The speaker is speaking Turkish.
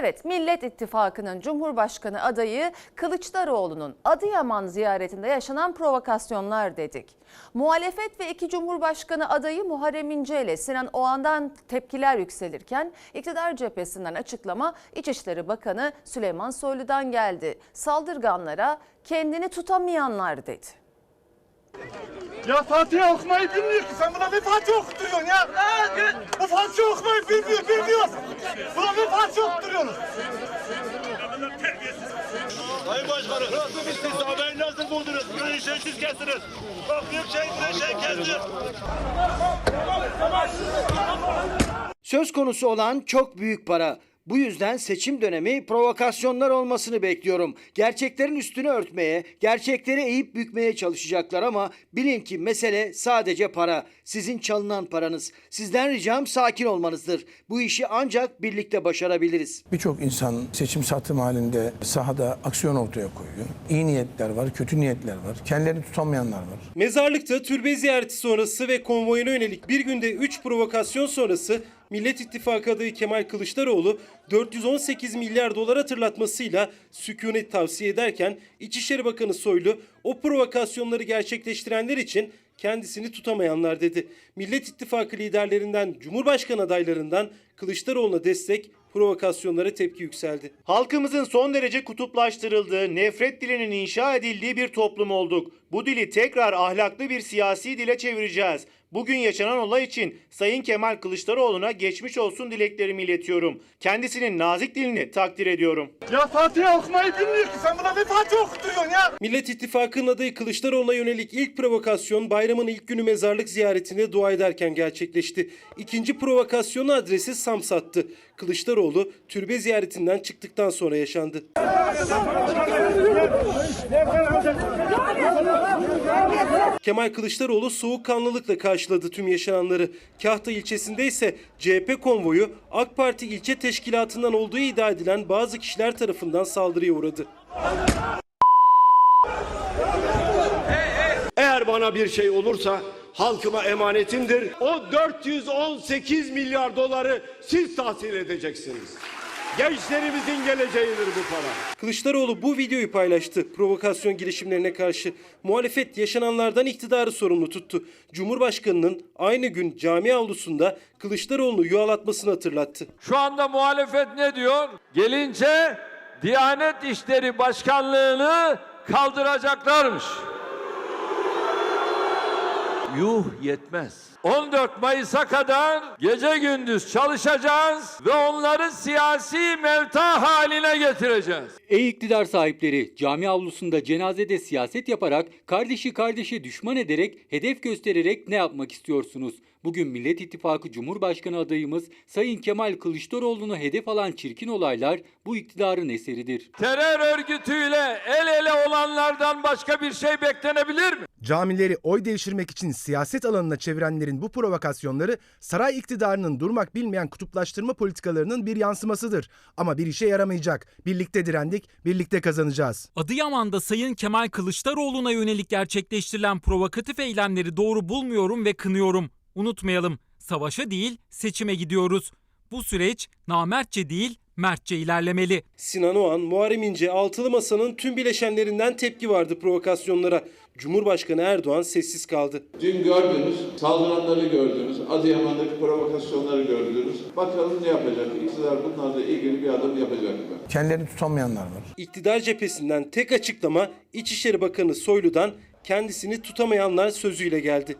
Evet, Millet İttifakı'nın Cumhurbaşkanı adayı Kılıçdaroğlu'nun Adıyaman ziyaretinde yaşanan provokasyonlar dedik. Muhalefet ve iki Cumhurbaşkanı adayı Muharrem İnce ile Sinan Oğan'dan tepkiler yükselirken iktidar cephesinden açıklama İçişleri Bakanı Süleyman Soylu'dan geldi. Saldırganlara kendini tutamayanlar dedi. Ya Fatiha okumayı bilmiyor ki. Sen buna bir Fatiha okutuyorsun ya. Bu Fatiha okumayı bilmiyor, bilmiyor. Buna bir Fatiha okutuyorsunuz. Sayın Başkanım, siz haberini nasıl buldunuz? Burayı şeysiz kestiniz. Bak büyük şehitleri şey kesti. Söz konusu olan çok büyük para. Bu yüzden seçim dönemi provokasyonlar olmasını bekliyorum. Gerçeklerin üstünü örtmeye, gerçekleri eğip bükmeye çalışacaklar ama bilin ki mesele sadece para. Sizin çalınan paranız. Sizden ricam sakin olmanızdır. Bu işi ancak birlikte başarabiliriz. Birçok insan seçim satım halinde sahada aksiyon ortaya koyuyor. İyi niyetler var, kötü niyetler var. Kendilerini tutamayanlar var. Mezarlıkta türbe ziyareti sonrası ve konvoyuna yönelik bir günde 3 provokasyon sonrası Millet İttifakı adayı Kemal Kılıçdaroğlu 418 milyar dolar hatırlatmasıyla sükunet tavsiye ederken İçişleri Bakanı Soylu o provokasyonları gerçekleştirenler için kendisini tutamayanlar dedi. Millet İttifakı liderlerinden, Cumhurbaşkanı adaylarından Kılıçdaroğlu'na destek, provokasyonlara tepki yükseldi. Halkımızın son derece kutuplaştırıldığı, nefret dilinin inşa edildiği bir toplum olduk. Bu dili tekrar ahlaklı bir siyasi dile çevireceğiz. Bugün yaşanan olay için Sayın Kemal Kılıçdaroğlu'na geçmiş olsun dileklerimi iletiyorum. Kendisinin nazik dilini takdir ediyorum. Ya Fatiha okumayı bilmiyor ki. Sen buna bir Fatiha okutuyorsun ya. Millet İttifakı'nın adayı Kılıçdaroğlu'na yönelik ilk provokasyon bayramın ilk günü mezarlık ziyaretinde dua ederken gerçekleşti. İkinci provokasyonun adresi Samsat'tı. Kılıçdaroğlu türbe ziyaretinden çıktıktan sonra yaşandı. Kemal Kılıçdaroğlu soğukkanlılıkla karşıladı tüm yaşananları. Kahta ilçesinde ise CHP konvoyu AK Parti ilçe teşkilatından olduğu iddia edilen bazı kişiler tarafından saldırıya uğradı. Eğer bana bir şey olursa halkıma emanetimdir. O 418 milyar doları siz tahsil edeceksiniz. Gençlerimizin geleceğidir bu para. Kılıçdaroğlu bu videoyu paylaştı provokasyon girişimlerine karşı. Muhalefet yaşananlardan iktidarı sorumlu tuttu. Cumhurbaşkanının aynı gün cami avlusunda Kılıçdaroğlu'nu yuvalatmasını hatırlattı. Şu anda muhalefet ne diyor? Gelince Diyanet İşleri Başkanlığı'nı kaldıracaklarmış. Yuh yetmez. 14 Mayıs'a kadar gece gündüz çalışacağız ve onları siyasi mevta haline getireceğiz. Ey iktidar sahipleri, cami avlusunda cenazede siyaset yaparak, kardeşi kardeşe düşman ederek, hedef göstererek ne yapmak istiyorsunuz? Bugün Millet İttifakı Cumhurbaşkanı adayımız Sayın Kemal Kılıçdaroğlu'nu hedef alan çirkin olaylar bu iktidarın eseridir. Terör örgütüyle el ele olanlardan başka bir şey beklenebilir mi? Camileri oy devşirmek için siyaset alanına çevirenlerin bu provokasyonları saray iktidarının durmak bilmeyen kutuplaştırma politikalarının bir yansımasıdır. Ama bir işe yaramayacak. Birlikte direndik, birlikte kazanacağız. Adıyaman'da Sayın Kemal Kılıçdaroğlu'na yönelik gerçekleştirilen provokatif eylemleri doğru bulmuyorum ve kınıyorum. Unutmayalım, savaşa değil seçime gidiyoruz. Bu süreç namertçe değil mertçe ilerlemeli. Sinan Oğan, Muharrem İnce, Altılı Masa'nın tüm bileşenlerinden tepki vardı provokasyonlara. Cumhurbaşkanı Erdoğan sessiz kaldı. Dün gördünüz, saldıranları gördünüz, Adıyaman'daki provokasyonları gördünüz. Bakalım ne yapacak? İktidar bunlarla ilgili bir adım yapacak mı? Kendilerini tutamayanlar var. İktidar cephesinden tek açıklama İçişleri Bakanı Soylu'dan kendisini tutamayanlar sözüyle geldi.